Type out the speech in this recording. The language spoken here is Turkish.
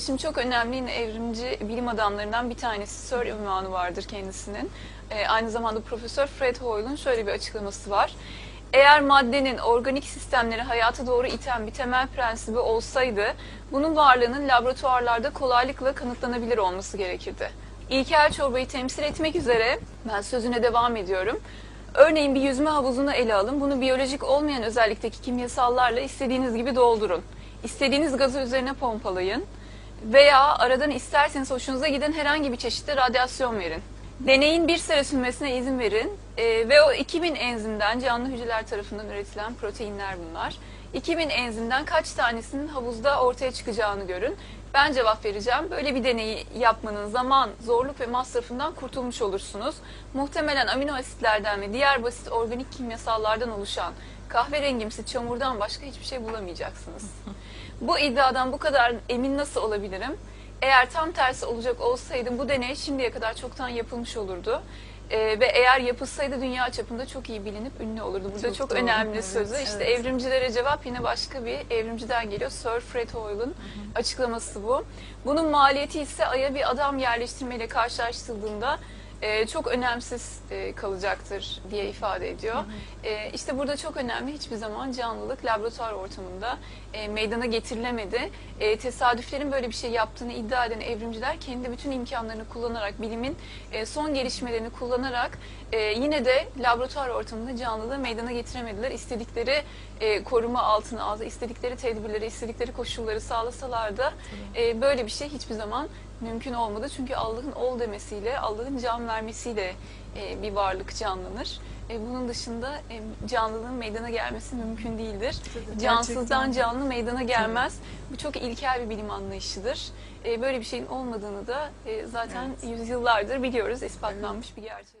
Şimdi çok önemli yine evrimci bilim adamlarından bir tanesi Sir ünvanı vardır kendisinin. Ee, aynı zamanda Profesör Fred Hoyle'un şöyle bir açıklaması var. Eğer maddenin organik sistemleri hayata doğru iten bir temel prensibi olsaydı, bunun varlığının laboratuvarlarda kolaylıkla kanıtlanabilir olması gerekirdi. İlkel çorbayı temsil etmek üzere ben sözüne devam ediyorum. Örneğin bir yüzme havuzunu ele alın. Bunu biyolojik olmayan özellikteki kimyasallarla istediğiniz gibi doldurun. İstediğiniz gazı üzerine pompalayın. Veya aradan isterseniz hoşunuza giden herhangi bir çeşitte radyasyon verin. Deneyin bir süre sürmesine izin verin Ee, ve o 2000 enzimden canlı hücreler tarafından üretilen proteinler bunlar. 2000 enzimden kaç tanesinin havuzda ortaya çıkacağını görün. Ben cevap vereceğim. Böyle bir deneyi yapmanın zaman, zorluk ve masrafından kurtulmuş olursunuz. Muhtemelen amino asitlerden ve diğer basit organik kimyasallardan oluşan kahverengimsi çamurdan başka hiçbir şey bulamayacaksınız. Bu iddiadan bu kadar emin nasıl olabilirim? Eğer tam tersi olacak olsaydı bu deney şimdiye kadar çoktan yapılmış olurdu. Ee, ve eğer yapılsaydı dünya çapında çok iyi bilinip ünlü olurdu. Burada çok, Çok doğru, önemli evet, sözü. İşte evet. evrimcilere cevap yine başka bir evrimciden geliyor. Sir Fred Hoyle'un açıklaması bu. Bunun maliyeti ise Ay'a bir adam yerleştirmeyle karşılaştırıldığında e, çok önemsiz e, kalacaktır diye ifade ediyor. E, işte burada çok önemli hiçbir zaman canlılık laboratuvar ortamında e, meydana getirilemedi. E, tesadüflerin böyle bir şey yaptığını iddia eden evrimciler kendi bütün imkanlarını kullanarak, bilimin e, son gelişmelerini kullanarak e, yine de laboratuvar ortamında canlılığı meydana getiremediler. İstedikleri e, koruma altına aldı, istedikleri tedbirleri, istedikleri koşulları sağlasalar da e, böyle bir şey hiçbir zaman mümkün olmadı. Çünkü Allah'ın ol demesiyle, Allah'ın can vermesiyle e, bir varlık canlanır. E, bunun dışında e, canlılığın meydana gelmesi mümkün değildir. Tabii, Cansızdan gerçekten. canlı meydana gelmez. Bu çok ilkel bir bilim anlayışıdır. E, böyle bir şeyin olmadığını da e, zaten yüzyıllardır biliyoruz, ispatlanmış bir gerçek.